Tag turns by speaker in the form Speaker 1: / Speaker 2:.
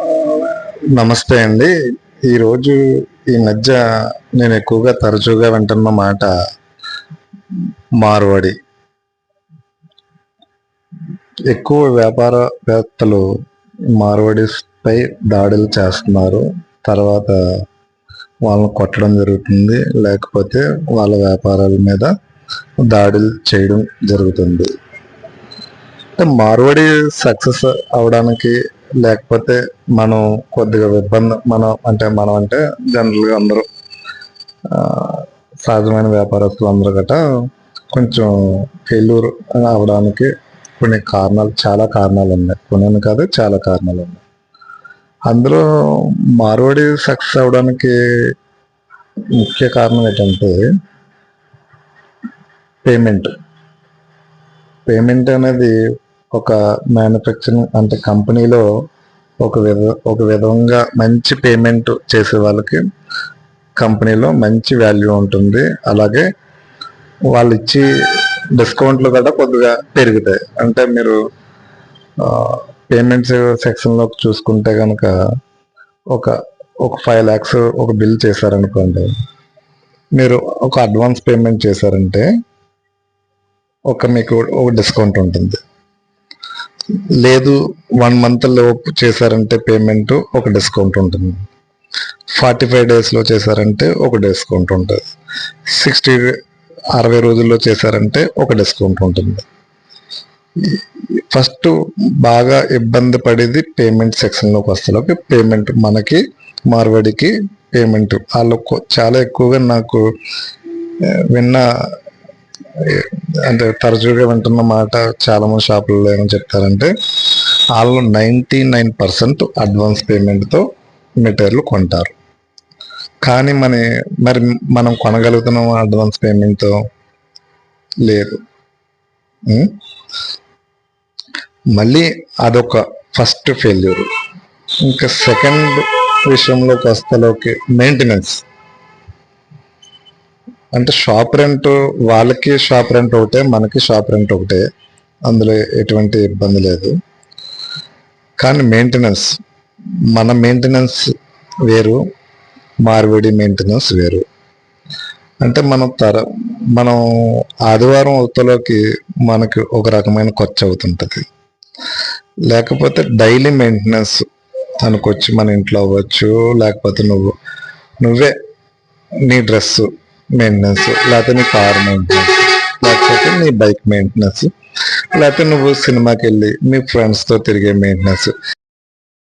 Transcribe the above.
Speaker 1: నమస్తే అండి. ఈరోజు ఈ మధ్య నేను ఎక్కువగా తరచుగా వింటున్న మాట మార్వాడి. ఎక్కువ వ్యాపారవేత్తలు మార్వాడిపై దాడులు చేస్తున్నారు. తర్వాత వాళ్ళని కొట్టడం జరుగుతుంది. లేకపోతే వాళ్ళ వ్యాపారాల మీద దాడులు చేయడం జరుగుతుంది. అంటే మార్వాడి సక్సెస్ అవడానికి లేకపోతే మనం కొద్దిగా ఇబ్బంది మనం అంటే మనం అంటే జనరల్గా అందరూ సహజమైన వ్యాపారస్తులు అందరూ గట్రా కొంచెం ఫెయిల్యూర్ అవడానికి కొన్ని కారణాలు చాలా కారణాలు ఉన్నాయి. కొన్ని కాదు చాలా కారణాలు ఉన్నాయి. అందులో మార్వాడి సక్సెస్ అవడానికి ముఖ్య కారణం ఏంటంటే పేమెంట్. పేమెంట్ అనేది ఒక మ్యానుఫ్యాక్చరింగ్ అంటే కంపెనీలో ఒక విధ ఒక విధంగా మంచి పేమెంట్ చేసే వాళ్ళకి కంపెనీలో మంచి వాల్యూ ఉంటుంది. అలాగే వాళ్ళు ఇచ్చి డిస్కౌంట్లు కూడా కొద్దిగా పెరుగుతాయి. అంటే మీరు పేమెంట్స్ సెక్షన్లో చూసుకుంటే కనుక ఒక ఒక ఫైవ్ ల్యాక్స్ ఒక బిల్ చేశారనుకోండి. మీరు ఒక అడ్వాన్స్ పేమెంట్ చేశారంటే ఒక మీకు ఒక డిస్కౌంట్ ఉంటుంది. లేదు వన్ మంత్ లోపు చేశారంటే పేమెంట్ ఒక డిస్కౌంట్ ఉంటుంది. ఫార్టీ ఫైవ్ డేస్లో చేశారంటే ఒక డిస్కౌంట్ ఉంటుంది. సిక్స్టీ అరవై రోజుల్లో చేశారంటే ఒక డిస్కౌంట్ ఉంటుంది. ఫస్ట్ బాగా ఇబ్బంది పడేది పేమెంట్ సెక్షన్లోకి వస్తలోకి పేమెంట్ మనకి మార్వాడికి పేమెంట్ వాళ్ళు చాలా ఎక్కువగా నాకు విన్న అంటే తరచుగా వింటున్న మాట చాలా మంది షాపుల్లో ఏమని చెప్తారంటే వాళ్ళు నైంటీ నైన్ పర్సెంట్ అడ్వాన్స్ పేమెంట్తో మెటీరియల్ కొంటారు. కానీ మన మరి మనం కొనగలుగుతున్నాం అడ్వాన్స్ పేమెంట్తో? లేదు. మళ్ళీ అదొక ఫస్ట్ ఫెయిల్యూర్. ఇంకా సెకండ్ విషయంలోకి వస్తలోకి మెయింటెనెన్స్. అంటే షాప్ రెంట్ వాళ్ళకి షాప్ రెంట్ ఒకటే మనకి షాప్ రెంట్ ఒకటే. అందులో ఎటువంటి ఇబ్బంది లేదు. కానీ మెయింటెనెన్స్ మన మెయింటెనెన్స్ వేరు మార్వేడి మెయింటెనెన్స్ వేరు. అంటే మనం తర మనం ఆదివారం అవతలోకి మనకి ఒక రకమైన ఖర్చు అవుతుంటుంది. లేకపోతే డైలీ మెయింటెనెన్స్ అనుకోవచ్చు మన ఇంట్లో అవ్వచ్చు లేకపోతే నువ్వు నువ్వే నీ డ్రెస్సు మెయింటెనెన్స్ లేకపోతే నీ కార్ మెయింటెనెన్స్ లేకపోతే నీ బైక్ మెయింటెనెన్స్ లేకపోతే నువ్వు సినిమాకి వెళ్ళి మీ ఫ్రెండ్స్తో తిరిగే మెయింటెనెన్స్